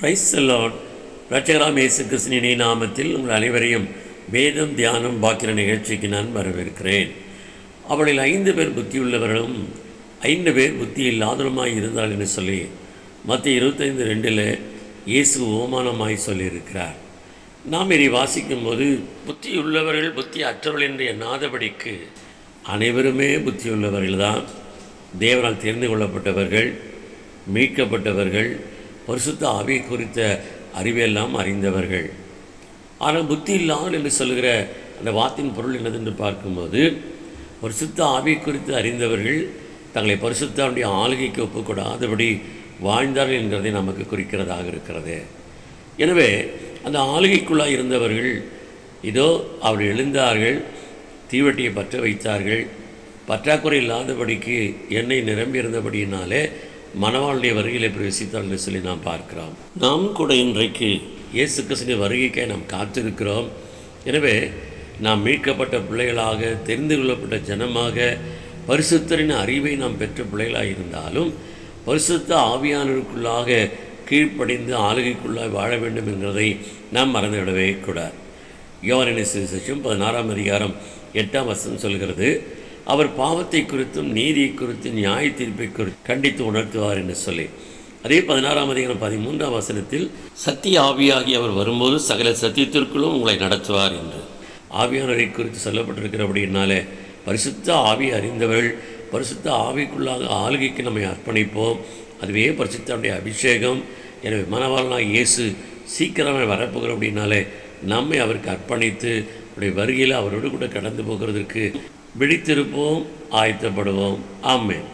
Price செல்லோன் ரச்சகராம் இயேசு கிருஷ்ணனி நாமத்தில் உங்கள் அனைவரையும் வேதம் தியானம் பாக்கிற நிகழ்ச்சிக்கு நான் வரவேற்கிறேன். அவளில் ஐந்து பேர் புத்தியுள்ளவர்களும் ஐந்து பேர் புத்தி இல்லாதவருமாய் இருந்தாள் என்று சொல்லி மத்திய இருபத்தைந்து ரெண்டில் இயேசு ஓமானமாய் சொல்லியிருக்கிறார். நாம் இதை வாசிக்கும்போது புத்தி உள்ளவர்கள் புத்தி அற்றவர்கள் என்று எண்ணாதபடிக்கு அனைவருமே புத்தியுள்ளவர்கள் தான் தேவனால் தெரிந்து கொள்ளப்பட்டவர்கள் மீட்கப்பட்டவர்கள் பரிசுத்த ஆவி குறித்த அறிவையெல்லாம் அறிந்தவர்கள். ஆனால் புத்தி இல்லாமல் என்று சொல்கிற அந்த வார்த்தையின் பொருள் என்னதென்று பார்க்கும்போது பரிசுத்த ஆவி குறித்து அறிந்தவர்கள் தங்களை பரிசுத்தாவுடைய ஆளுகைக்கு ஒப்புக்கூடாதபடி வாழ்ந்தார்கள் என்கிறதை நமக்கு குறிக்கிறதாக இருக்கிறது. எனவே அந்த ஆளுகைக்குள்ளாக இருந்தவர்கள் இதோ அவர் எழுந்தார்கள் தீவட்டியை பற்ற வைத்தார்கள் பற்றாக்குறை இல்லாதபடிக்கு எண்ணெய் நிரம்பியிருந்தபடியினாலே மணவாளுடைய வருகையில் பிரவேசித்தார் என்று சொல்லி நாம் பார்க்கிறோம். நாம் கூட இன்றைக்கு இயேசு கிறிஸ்துவின் வருகைக்காக நாம் காத்திருக்கிறோம். எனவே நாம் மீட்கப்பட்ட பிள்ளைகளாக தெரிந்து கொள்ளப்பட்ட ஜனமாக பரிசுத்தரின் அறிவை நாம் பெற்ற பிள்ளைகளாக இருந்தாலும் பரிசுத்த ஆவியானருக்குள்ளாக கீழ்ப்படிந்து ஆளுகைக்குள்ளாக வாழ வேண்டும் என்கிறதை நாம் மறந்துவிடவே கூடாது. யோவனின் சுவிசேஷம் பதினாறாம் அதிகாரம் எட்டாம் வருஷம் சொல்கிறது அவர் பாவத்தை குறித்தும் நீதியை குறித்தும் நியாய தீர்ப்பை குறித்து கண்டித்து உணர்த்துவார் என்று சொல்லி. அதே பதினாறாம் அதிகாரம் பதிமூன்றாம் வசனத்தில் சத்திய ஆவியாகி அவர் வரும்போது சகல சத்தியத்திற்குள்ளும் உங்களை நடத்துவார் என்று. ஆவியானரை குறித்து சொல்லப்பட்டிருக்கிறபடினாலே பரிசுத்த ஆவி அறிந்தவர்கள் பரிசுத்த ஆவிக்குள்ளாக ஆளுகைக்கு நம்மை அர்ப்பணிப்போம். அதுவே பரிசுத்தாவுடைய அபிஷேகம். எனவே மனவாளனாக இயேசு சீக்கிரமாக வரப்போகிற அப்படின்னாலே நம்மை அவருக்கு அர்ப்பணித்து அவருடைய வருகையில் அவரோடு கூட கடந்து போகிறதற்கு விழித்திருப்போம் ஆயத்தப்படுவோம். ஆமேன்.